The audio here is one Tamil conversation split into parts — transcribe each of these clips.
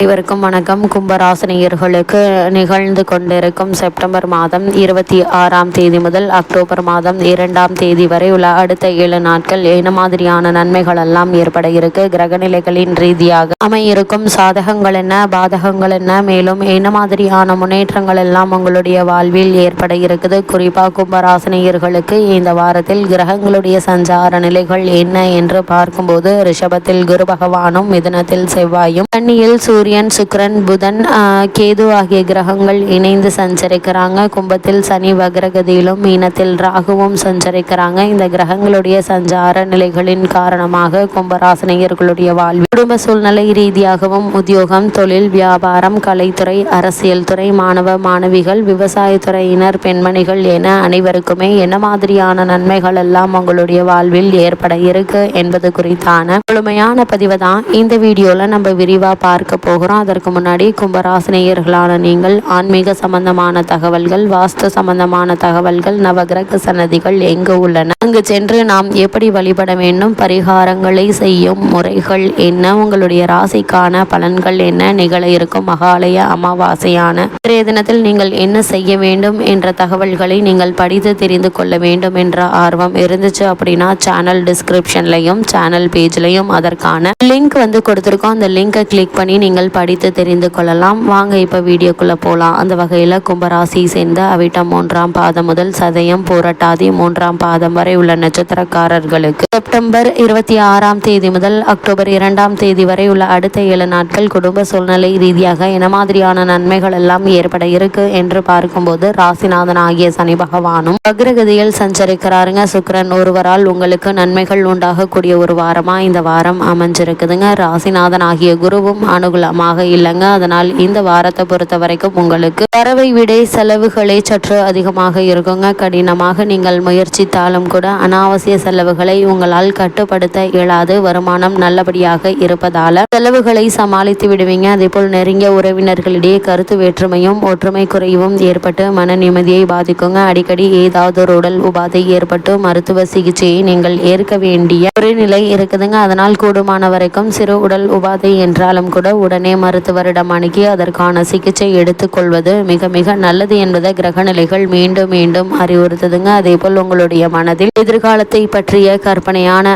அனைவருக்கும் வணக்கம். கும்பராசினியர்களுக்கு நிகழ்ந்து கொண்டிருக்கும் செப்டம்பர் மாதம் இருபத்தி ஆறாம் தேதி முதல் அக்டோபர் மாதம் இரண்டாம் தேதி வரை உள்ள அடுத்த ஏழு நாட்கள் என்ன மாதிரியான நன்மைகள் எல்லாம் ஏற்பட இருக்கு? கிரகநிலைகளின் ரீதியாக அமையிருக்கும் சாதகங்கள் என்ன? பாதகங்கள் என்ன? மேலும் என்ன மாதிரியான முன்னேற்றங்கள் எல்லாம் உங்களுடைய வாழ்வில் ஏற்பட இருக்குது? குறிப்பாக கும்பராசினியர்களுக்கு இந்த வாரத்தில் கிரகங்களுடைய சஞ்சார நிலைகள் என்ன என்று பார்க்கும்போது ரிஷபத்தில் குரு பகவானும் மிதனத்தில் செவ்வாயும் கன்னியில் சூரிய சூரியன் சுக்கரன் புதன் கேது ஆகிய கிரகங்கள் இணைந்து சஞ்சரிக்கிறாங்க. கும்பத்தில் சனி வக்ரகதியிலும் மீனத்தில் ராகுவும் சஞ்சரிக்கிறாங்க. இந்த கிரகங்களுடைய சஞ்சார நிலைகளின் காரணமாக கும்பராசனையர்களுடைய வாழ்வு குடும்ப சூழ்நிலை ரீதியாகவும் உத்தியோகம் தொழில் வியாபாரம் கலைத்துறை அரசியல் துறை மாணவ மாணவிகள் விவசாயத்துறையினர் பெண்மணிகள் என அனைவருக்குமே என்ன மாதிரியான நன்மைகள் எல்லாம் உங்களுடைய வாழ்வில் ஏற்பட இருக்கு என்பது குறித்தான முழுமையான பதிவை தான் இந்த வீடியோல நம்ம விரிவா பார்க்க போகிறோம். போகிறோம் அதற்கு முன்னாடி கும்பராசினியர்களான நீங்கள் ஆன்மீக சம்பந்தமான தகவல்கள் வாஸ்து சம்பந்தமான தகவல்கள் நவகிரக சன்னதிகள் எங்கு உள்ளன? அங்கு சென்று நாம் எப்படி வழிபட வேண்டும்? பரிகாரங்களை செய்யும் முறைகள் என்ன? உங்களுடைய ராசிக்கான பலன்கள் என்ன? நிகழ இருக்கும் மகாலய அமாவாசையான இன்றைய தினத்தில் நீங்கள் என்ன செய்ய வேண்டும் என்ற தகவல்களை நீங்கள் படித்து தெரிந்து கொள்ள வேண்டும் என்ற ஆர்வம் இருந்துச்சு அப்படின்னா சேனல் டிஸ்கிரிப்ஷன்லையும் சேனல் பேஜ்லையும் அதற்கான லிங்க் வந்து கொடுத்துருக்கோம். அந்த லிங்கை கிளிக் பண்ணி நீங்கள் படித்து தெரிந்து கொள்ளலாம். வாங்க இப்போ வீடியோக்குள்ளே போகலாம் அந்த வகையில் கும்பராசி சேர்ந்த அவிட்டம் மூன்றாம் பாதம் முதல் சதயம் போராட்டாதி மூன்றாம் பாதம் வரை உள்ள நட்சத்திரக்காரர்களுக்கு செப்டம்பர் இருபத்தி ஆறாம் தேதி முதல் அக்டோபர் இரண்டாம் தேதி வரை உள்ள அடுத்த ஏழு நாட்கள் குடும்ப சூழ்நிலை ரீதியாக என்ன மாதிரியான நன்மைகள் எல்லாம் ஏற்பட இருக்கு என்று பார்க்கும்போது ராசிநாதன் ஆகிய சனி பகவானும் அக்ரகதியில் சஞ்சரிக்கிறாருங்க. சுக்கரன் ஒருவரால் உங்களுக்கு நன்மைகள் உண்டாகக்கூடிய ஒரு வாரமாக இந்த வாரம் அமைஞ்சிருக்குதுங்க. ராசிநாதன் ஆகிய குருவும் அனுகூலம் அதிகமாக இல்லைங்க. அதனால் இந்த வாரத்தை பொறுத்த வரைக்கும் உங்களுக்கு வரவை விட செலவுகளே சற்று அதிகமாக இருக்குங்க. கடினமாக நீங்கள் முயற்சித்தாலும் கூட அனாவசிய செலவுகளை உங்களால் கட்டுப்படுத்த இயலாது. வருமானம் நல்லபடியாக இருப்பதால செலவுகளை சமாளித்து விடுவீங்க. அதே போல் நெருங்கிய உறவினர்களிடையே கருத்து வேற்றுமையும் ஒற்றுமை குறைவும் ஏற்பட்டு மன நிம்மதியை பாதிக்குங்க. அடிக்கடி ஏதாவது ஒரு உடல் உபாதை ஏற்பட்டு மருத்துவ சிகிச்சையை நீங்கள் ஏற்க வேண்டிய ஒரு நிலை இருக்குதுங்க. அதனால் கூடுமான வரைக்கும் சிறு உடல் உபாதை என்றாலும் கூட உடனே உடனே மருத்துவரிடம் அணுகி அதற்கான சிகிச்சை எடுத்துக்கொள்வது மிக மிக நல்லது என்பதை கிரகநிலைகள் மீண்டும் மீண்டும் அறிவுறுத்துதுங்க. அதே போல் உங்களுடைய மனதில் எதிர்காலத்தை பற்றிய கற்பனையான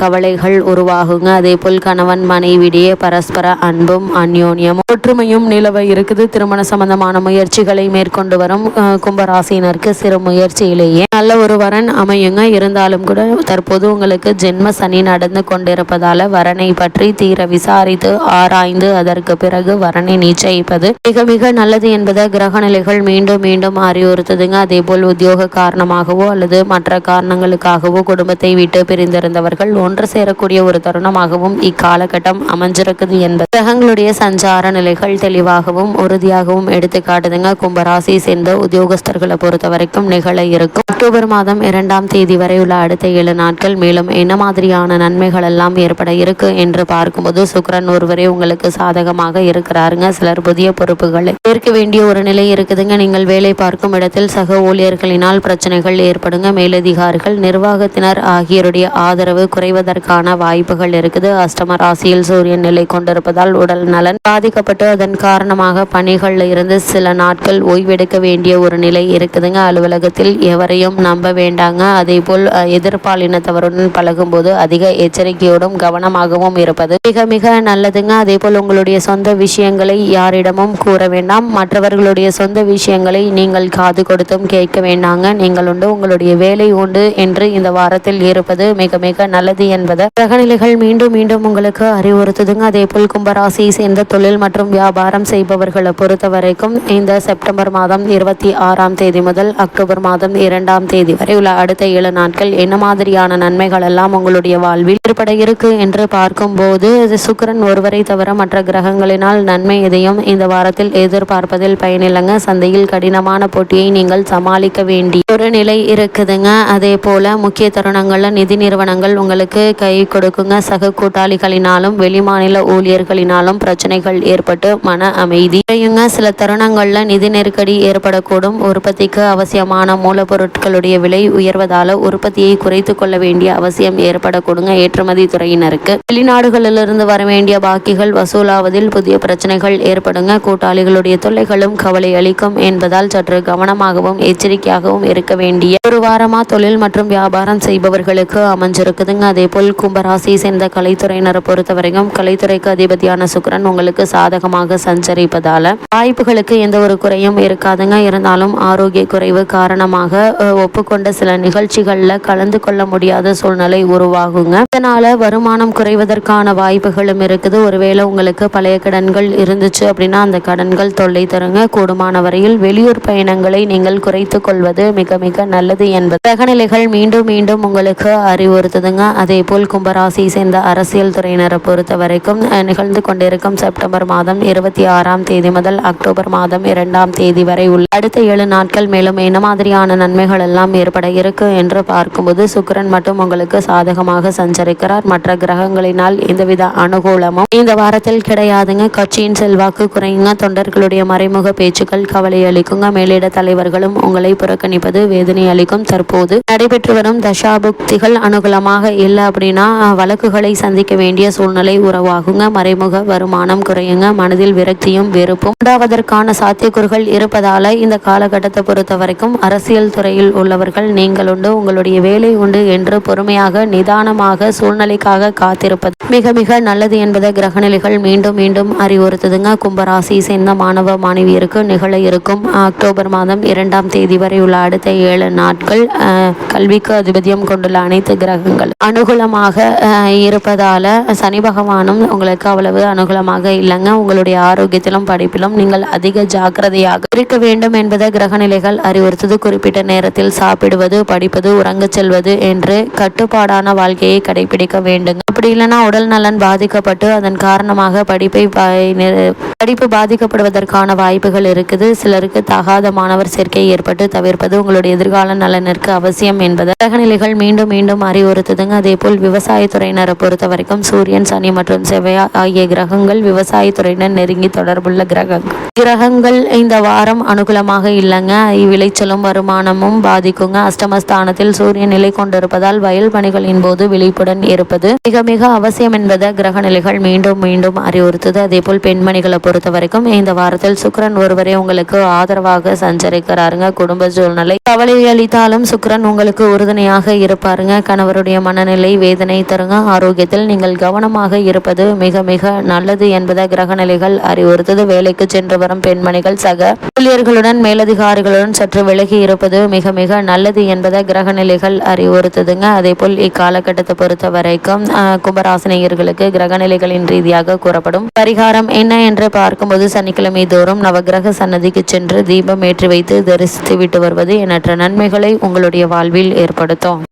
கவலைகள் உருவாகுங்க. அதே போல் கணவன் மனைவிடையே பரஸ்பர அன்பும் அந்யோன்யமும் ஒற்றுமையும் நிலவ இருக்குது. திருமண சம்பந்தமான முயற்சிகளை மேற்கொண்டு வரும் கும்பராசினருக்கு சிறு முயற்சியிலேயே நல்ல ஒரு வரன் அமையுங்க. இருந்தாலும் கூட தற்போது உங்களுக்கு ஜென்ம சனி நடந்து கொண்டிருப்பதால வரனை பற்றி தீர விசாரித்து ஆராய்ந்து அதற்கு பிறகு வரனை நிச்சயிப்பது மிக மிக நல்லது என்பதை கிரக நிலைகள் மீண்டும் மீண்டும் அறிவுறுத்துதுங்க. அதே போல் உத்தியோக காரணமாகவோ அல்லது மற்ற காரணங்களுக்காகவோ குடும்பத்தை விட்டு பிரிந்திருந்தவர்கள் ஒன்று சேரக்கூடிய ஒரு தருணமாகவும் இக்காலகட்டம் அமைஞ்சிருக்குது என்பது கிரகங்களுடைய சஞ்சார நிலைகள் தெளிவாகவும் உறுதியாகவும் எடுத்து காட்டுதுங்க கும்பராசி சேர்ந்த உத்தியோகஸ்தர்களை பொறுத்த வரைக்கும் நிகழ இருக்கும். அக்டோபர் மாதம் இரண்டாம் தேதி வரை உள்ள அடுத்த ஏழு நாட்கள் மேலும் என்ன மாதிரியான நன்மைகள் எல்லாம் ஏற்பட இருக்கு என்று பார்க்கும்போது சுக்கரன் ஒருவரே உங்களுக்கு சாத சாதகமாக இருக்கிறாருங்க. சிலர் புதிய பொறுப்புகளை ஏற்க வேண்டிய ஒரு நிலை இருக்குதுங்க. நீங்கள் வேலை பார்க்கும் இடத்தில் சக ஊழியர்களினால் பிரச்சனைகள் ஏற்படுங்க. மேலதிகாரிகள் நிர்வாகத்தினர் ஆகியோருடைய ஆதரவு குறைவதற்கான வாய்ப்புகள் இருக்குது. அஷ்டம ராசியில் சூரியன் நிலை கொண்டிருப்பதால் உடல் நலன் பாதிக்கப்பட்டு அதன் காரணமாக பணிகளில் இருந்து சில நாட்கள் ஓய்வெடுக்க வேண்டிய ஒரு நிலை இருக்குதுங்க. அலுவலகத்தில் எவரையும் நம்ப வேண்டாங்க. அதே போல் எதிர்பாலினத்தவருடன் பழகும் போது அதிக எச்சரிக்கையோடும் கவனமாகவும் இருப்பது மிக மிக நல்லதுங்க. அதே போல் உங்களுடைய உங்களுடைய சொந்த விஷயங்களை யாரிடமும் கூற வேண்டாம். மற்றவர்களுடைய சொந்த விஷயங்களை நீங்கள் காது கொடுத்தும் கேட்க வேண்டாங்க. நீங்கள் உண்டு உங்களுடைய வேலை உண்டு என்று இந்த வாரத்தில் இருப்பது மிக மிக நல்லது என்பதை. கிரகநிலைகள் மீண்டும் மீண்டும் உங்களுக்கு அறிவுறுத்துதுங்க. அதே போல் கும்பராசியை சேர்ந்த தொழில் மற்றும் வியாபாரம் செய்பவர்களை பொறுத்த வரைக்கும் இந்த செப்டம்பர் மாதம் இருபத்தி ஆறாம் தேதி முதல் அக்டோபர் மாதம் இரண்டாம் தேதி வரை உள்ள அடுத்த ஏழு நாட்கள் என்ன மாதிரியான நன்மைகள் எல்லாம் உங்களுடைய வாழ்வில் ஏற்பட இருக்கு என்று பார்க்கும்போது சுக்கரன் ஒருவரை தவிர மற்ற கிரகங்களினால் நன்மை எதையும் இந்த வாரத்தில் எதிர்பார்ப்பதில் பயனில்லைங்க. சந்தையில் கடினமான போட்டியை நீங்கள் சமாளிக்க வேண்டிய ஒரு நிலை இருக்குதுங்க. அதே போல முக்கிய தருணங்கள்ல நிதி நிறுவனங்கள் உங்களுக்கு கை கொடுக்குங்க. சக கூட்டாளிகளினாலும் வெளிமாநில ஊழியர்களினாலும் பிரச்சனைகள் ஏற்பட்டு மன அமைதி குறையுங்க சில தருணங்கள்ல நிதி நெருக்கடி ஏற்படக்கூடும். உற்பத்திக்கு அவசியமான மூலப்பொருட்களுடைய விலை உயர்வதால உற்பத்தியை குறைத்து கொள்ள வேண்டிய அவசியம் ஏற்படக்கூடுங்க ஏற்றுமதி துறையினருக்கு. வெளிநாடுகளிலிருந்து வர வேண்டிய பாக்கிகள் வசூலாவது உறவாடுவதில் புதிய பிரச்சனைகள் ஏற்படுங்க. கூட்டாளிகளுடைய தொல்லைகளும் கவலை அளிக்கும் என்பதால் சற்று கவனமாகவும் எச்சரிக்கையாகவும் இருக்க வேண்டிய ஒரு வாரமா தொழில் மற்றும் வியாபாரம் செய்பவர்களுக்கு அமைஞ்சிருக்குதுங்க. அதே போல் கும்பராசியை சேர்ந்த கலைத்துறையினரை பொறுத்தவரைக்கும் கலைத்துறைக்கு அதிபதியான சுக்கிரன் உங்களுக்கு சாதகமாக சஞ்சரிப்பதால வாய்ப்புகளுக்கு எந்த ஒரு குறையும் இருக்காதுங்க. இருந்தாலும் ஆரோக்கிய குறைவு காரணமாக ஒப்புக்கொண்ட சில நிகழ்ச்சிகள்ல கலந்து கொள்ள முடியாத சூழ்நிலை உருவாகுங்க. இதனால வருமானம் குறைவதற்கான வாய்ப்புகளும் இருக்குது. ஒருவேளை உங்களுக்கு பழைய கடன்கள் இருந்துச்சு அப்படின்னா அந்த கடன்கள் தொல்லை தருங்க. கூடுமான வரையில் வெளியூர் பயணங்களை நீங்கள் குறைத்து கொள்வது மிக மிக நல்லது என்பது. கிரகநிலைகள் மீண்டும் மீண்டும் உங்களுக்கு அறிவுறுத்துதுங்க. அதே போல் கும்பராசியை சேர்ந்த அரசியல் துறையினரை பொறுத்த வரைக்கும் நிகழ்ந்து கொண்டிருக்கும் செப்டம்பர் மாதம் இருபத்தி ஆறாம் தேதி முதல் அக்டோபர் மாதம் இரண்டாம் தேதி வரை உள்ள அடுத்த ஏழு நாட்கள் மேலும் என்ன மாதிரியான நன்மைகள் எல்லாம் ஏற்பட இருக்கு என்று பார்க்கும்போது சுக்கரன் மட்டும் உங்களுக்கு சாதகமாக சஞ்சரிக்கிறார். மற்ற கிரகங்களினால் எந்தவித அனுகூலமும் இந்த வாரத்தில் குறையாதுங்க. கட்சியின் செல்வாக்கு குறையுங்க. தொண்டர்களுடைய மறைமுக பேச்சுக்கள் கவலை அளிக்குங்க. மேலிட தலைவர்களும் உங்களை புறக்கணிப்பது வேதனை அளிக்கும். தற்போது நடைபெற்று வரும் தசாபுக்திகள் அனுகூலமாக இல்லை அப்படின்னா வழக்குகளை சந்திக்க வேண்டிய சூழ்நிலை உறவாகுங்க மறைமுக வருமானம் குறையுங்க. மனதில் விரக்தியும் வெறுப்பும் உண்டாவதற்கான சாத்தியக்கூறுகள் இருப்பதால இந்த காலகட்டத்தை பொறுத்த வரைக்கும் அரசியல் துறையில் உள்ளவர்கள் நீங்கள் உண்டு. உங்களுடைய வேலை உண்டு என்று பொறுமையாக நிதானமாக சூழ்நிலைக்காக காத்திருப்பது மிக மிக நல்லது என்பதை கிரகநிலைகள் மீண்டும் மீண்டும் அறிவுறுத்துதுங்க. கும்பராசி சேர்ந்த மாணவ மாணவியருக்கு நிகழ இருக்கும். அக்டோபர் மாதம் இரண்டாம் தேதி வரை உள்ள அடுத்த ஏழு நாட்கள் கல்விக்கு அதிபதியம் கொண்டுள்ள அனைத்து கிரகங்கள் அனுகூலமாக இருப்பதால சனி பகவானும் உங்களுக்கு அவ்வளவு அனுகூலமாக இல்லைங்க. உங்களுடைய ஆரோக்கியத்திலும் படிப்பிலும் நீங்கள் அதிக ஜாக்கிரதையாக இருக்க வேண்டும் என்பதை கிரகநிலைகள் அறிவுறுத்தது. குறிப்பிட்ட நேரத்தில் சாப்பிடுவது படிப்பது உறங்கச் செல்வது என்று கட்டுப்பாடான வாழ்க்கையை கடைபிடிக்க வேண்டும் அப்படி இல்லைன்னா உடல் நலன் பாதிக்கப்பட்டு அதன் காரணமாக படிப்பை படிப்பு பாதிக்கப்படுவதற்கான வாய்ப்புகள் இருக்குது. சிலருக்கு தகாத மாணவர் சேர்க்கை ஏற்பட்டு தவிர்ப்பது உங்களுடைய எதிர்கால நலனிற்கு அவசியம் என்பது. கிரகநிலைகள் மீண்டும் மீண்டும் அறிவுறுத்துதுங்க. அதே போல் விவசாயத்துறையினரை பொறுத்த வரைக்கும் சூரியன் சனி மற்றும் செவ்வாய் ஆகிய கிரகங்கள் விவசாயத்துறையினர் நெருங்கி தொடர்புள்ள கிரகங்கள் கிரகங்கள் இந்த வாரம் அனுகூலமாக இல்லைங்க. விளைச்சலும் வருமானமும் பாதிக்குங்க. அஷ்டமஸ்தானத்தில் சூரியன் நிலை கொண்டிருப்பதால் வயல் பணிகளின் போது விழிப்புடன் இருப்பது மிக மிக அவசியம் என்பதை கிரக நிலைகள் மீண்டும் மீண்டும் அறிவு அதே போல் பெண்மணிகளை பொறுத்த வரைக்கும் இந்த வாரத்தில் சுக்கரன் ஒருவரே உங்களுக்கு ஆதரவாக சஞ்சரிக்கிறாருங்க. குடும்ப சூழ்நிலை கவலை அளித்தாலும் சுக்கரன் உங்களுக்கு உறுதுணையாக இருப்பாருங்க. கணவருடைய மனநிலை வேதனை தருங்க. ஆரோக்கியத்தில் நீங்கள் கவனமாக இருப்பது மிக மிக நல்லது என்பதை கிரகநிலைகள் அறிவுறுத்தது. வேலைக்கு சென்று வரும் பெண்மணிகள் சக ஊழியர்களுடன் மேலதிகாரிகளுடன் சற்று விலகி இருப்பது மிக மிக நல்லது என்பதை கிரகநிலைகள் அறிவுறுத்துதுங்க. அதே போல் இக்காலகட்டத்தை பொறுத்த வரைக்கும் ஆஹ், கும்பராசினியர்களுக்கு கிரகநிலைகளின் ரீதியாக கூறப்படும் பரிகாரம் என்ன என்று பார்க்கும்போது சனிக்கிழமை தோறும் நவகிரக சன்னதிக்கு சென்று தீபம் ஏற்றி வைத்து தரிசித்து விட்டு வருவது எண்ணற்ற நன்மைகளை உங்களுடைய வாழ்வில் ஏற்படுத்தும்.